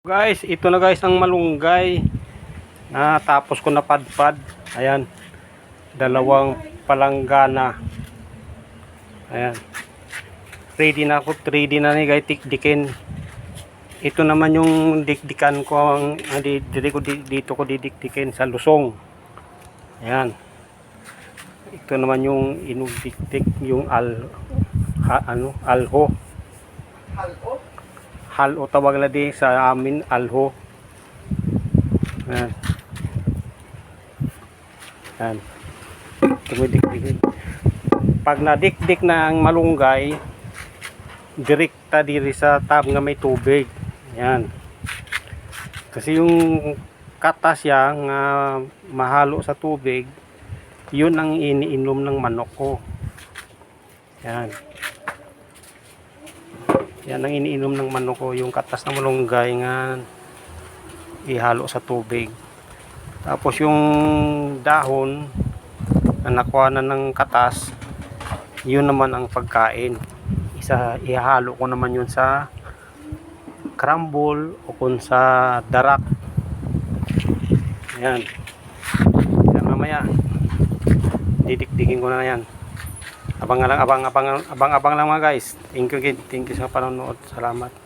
Guys, ito na guys ang malunggay. Na tapos ko na padpad. Ayan. Dalawang palanggana. Ayan. Ready na ako. Ready na ni guys tikdikin. Ito naman yung dikdikan ko ang di- dito ko di- dito ko didikdikin sa lusong. Ayan. Ito naman yung inugdikdik yung al ha, ano alho. Halo? Halo tawag na di sa amin alho. Ayan. Ayan. Tumidikdik. Pag nadikdik na ang malunggay, direkta diri sa tab nga may tubig. Ayan. Kasi yung katas siya nga mahalo sa tubig, yun ang iniinom ng manok ko. Ayan. Yan ang iniinom ng manok ko, yung katas ng malunggay nga ihalo sa tubig. Tapos yung dahon na nakuha na ng katas, yun naman ang pagkain. Isa ihalo ko naman yun sa crumble o kung sa darak. Yan. Yan mamaya. Didikdikin ko na yan. Abang lang, abang, abang, abang, abang lang mga guys. Thank you, kid. Thank you sa panonood. Salamat.